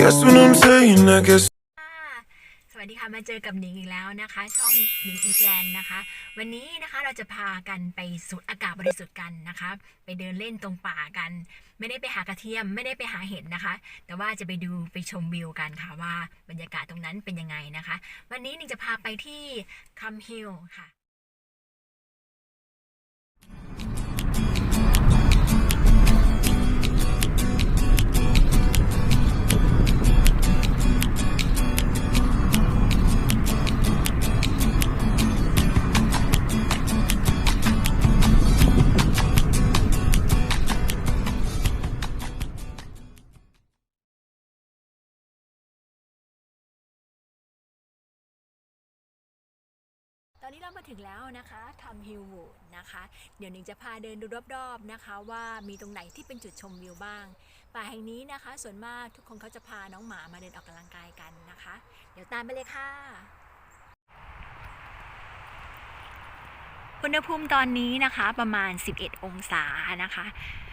guess what I'm saying? I guess. สวัสดีค่ะ มาเจอกับหนิงอีกแล้วนะคะ ช่องหนิงอีแกลนนะคะ วันนี้นะคะเราจะพากันไปสูดอากาศบริสุทธิ์กันนะคะ ไปเดินเล่นตรงป่ากัน ไม่ได้ไปหากระเทียมไม่ได้ไปหาเห็ดนะคะ แต่ว่าจะไปดูไปชมวิวกันค่ะว่าบรรยากาศตรงนั้นเป็นยังไงนะคะ วันนี้หนิงจะพาไปที่คัมฮิลค่ะ อนนี้เรามาถึงแล้วนะคะคัมฮิลวูดนะคะ เดี๋ยวหนิงจะพาเดินดูรอบๆนะคะ ว่ามีตรงไหนที่เป็นจุดชมวิวบ้าง ป่าแห่งนี้นะคะ ส่วนมากทุกคนเขาจะพาน้องหมามาเดินออกกำลังกายกันนะคะ เดี๋ยวตามไปเลยค่ะอุณหภูมิตอนนี้นะคะประมาณ 11 องศานะคะ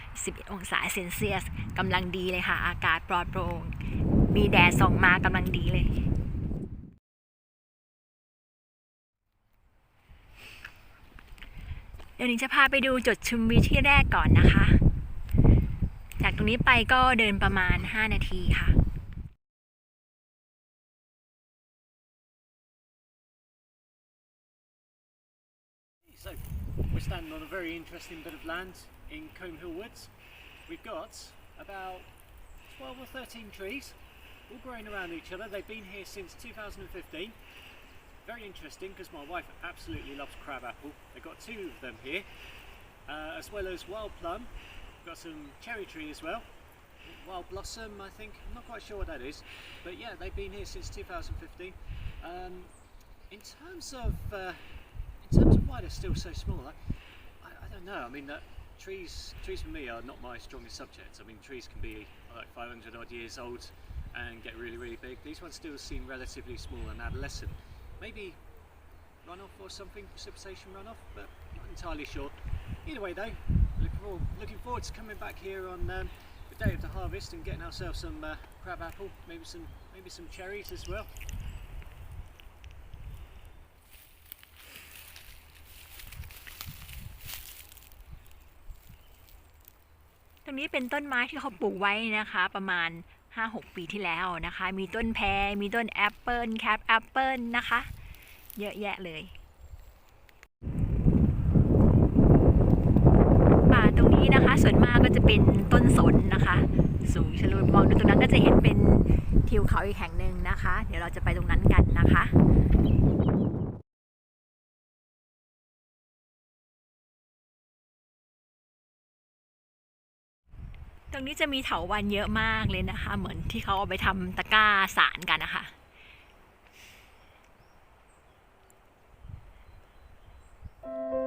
11 องศาเซนเซียสกำลังดีเลยค่ะ อากาศปลอดโปร่ง มีแดดส่องมากำลังดีเลย เดี๋ยวนิงจะพาไปดูจุดชมวิวที่แรกก่อนนะคะ จากตรงนี้ไปก็เดินประมาณ 5 นาทีค่ะ we're standing on a very interesting bit of land in Combe Hill Woods. We've got about 12 or 13 trees, all growing around each other. They've been here since 2015. Very interesting because my wife absolutely loves crabapple. They've got two of them here, uh, as well as wild plum. We've got some cherry tree as well. Wild blossom, I think. I'm not quite sure what that is, but yeah, they've been here since 2015. Um, in terms of uh, in terms of why they're still so small, I, I, I don't know. I mean, uh, trees trees for me are not my strongest subject. I mean, trees can be like 500 odd years old and get really really big. These ones still seem relatively small and adolescent Maybe runoff or something, precipitation runoff, but not entirely sure. Either way, though, looking forward, looking forward to coming back here on um, the day of the harvest and getting ourselves some uh, crab apple, maybe some maybe some cherries as well. ตรงนี้เป็นต้นไม้ที่เขาปลูกไว้นะคะ ประมาณ 5-6 ปีที่แล้วนะคะ มีต้นแพรมีต้นแอปเปิลแคปแอปเปิลนะคะ เยอะแยะเลย ป่าตรงนี้นะคะ ส่วนมากก็จะเป็นต้นสนนะคะ สูงชลูดมองดูตรงนั้นก็จะเห็นเป็นทิวเขาอีกแห่งหนึ่งนะคะ เดี๋ยวเราจะไปตรงนั้นกันนะคะ ตรงนี้จะมีเถาวันเยอะมากเลยนะคะ เหมือนที่เขาเอาไปทำตะกร้าสารกันนะคะต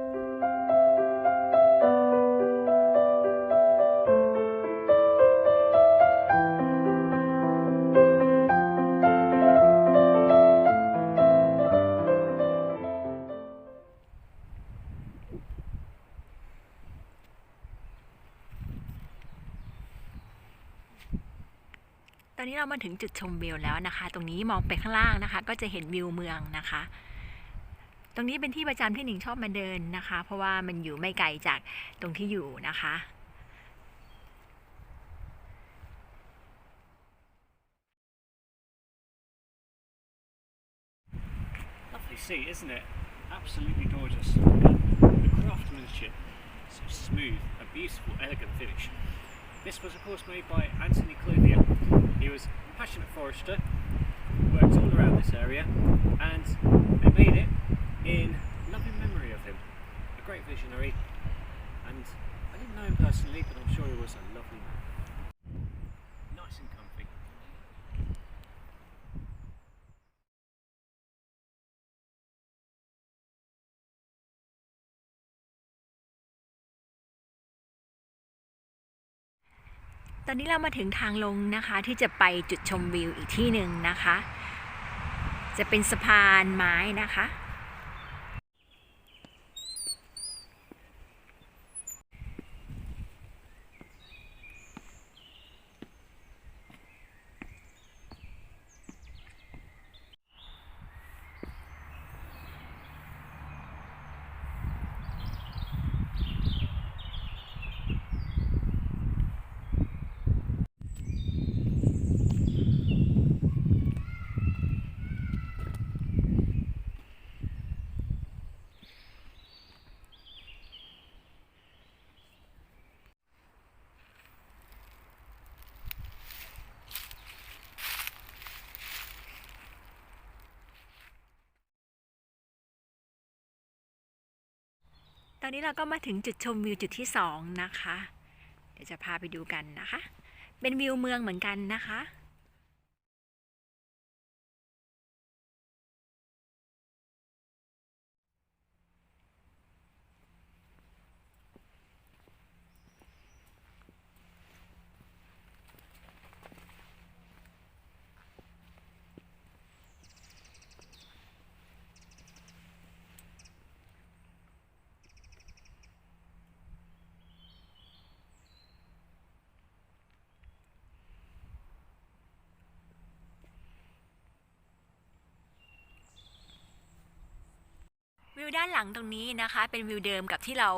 อนนี้เรามาถึงจุดชมวิวแล้วนะคะ ตรงนี้มองไปข้างล่างนะคะ ก็จะเห็นวิวเมืองนะคะ ตรงนี้เป็นที่ประจำที่หนิงชอบมาเดินนะคะ เพราะว่ามันอยู่ไม่ไกลจากตรงที่อยู่นะคะ This was of course made by Anthony Clothier He was a passionate forester, worked all around this area, and they made it in loving memory of him. A great visionary, and I didn't know him personally, but I'm sure he was a lovely man. ตอนนี้เรามาถึงทางลงนะคะที่จะไปจุดชมวิวอีกที่หนึ่งนะคะ จะเป็นสะพานไม้นะคะ ตอนนี้เราก็มาถึงจุดชมวิวจุดที่สองนะคะ เดี๋ยวจะพาไปดูกันนะคะ เป็นวิวเมืองเหมือนกันนะคะ ด้านหลังตรงนี้นะคะ เป็นวิวเดิมกับที่เรา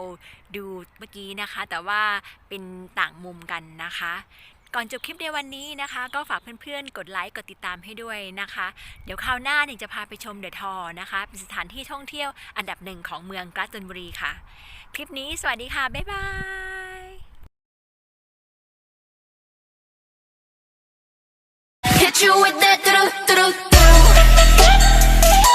ดูเมื่อกี้นะคะ แต่ว่าเป็นต่างมุมกันนะคะ ก่อนจบคลิปในวันนี้นะคะ ก็ฝากเพื่อนๆ กดไลค์กดติดตามให้ด้วยนะคะ เดี๋ยวคราวหน้าหนึ่งจะพาไปชมเดอะทอนะคะ เป็นสถานที่ท่องเที่ยวอันดับหนึ่งของเมืองกราตันบุรีค่ะ คลิปนี้สวัสดีค่ะ บ๊ายบาย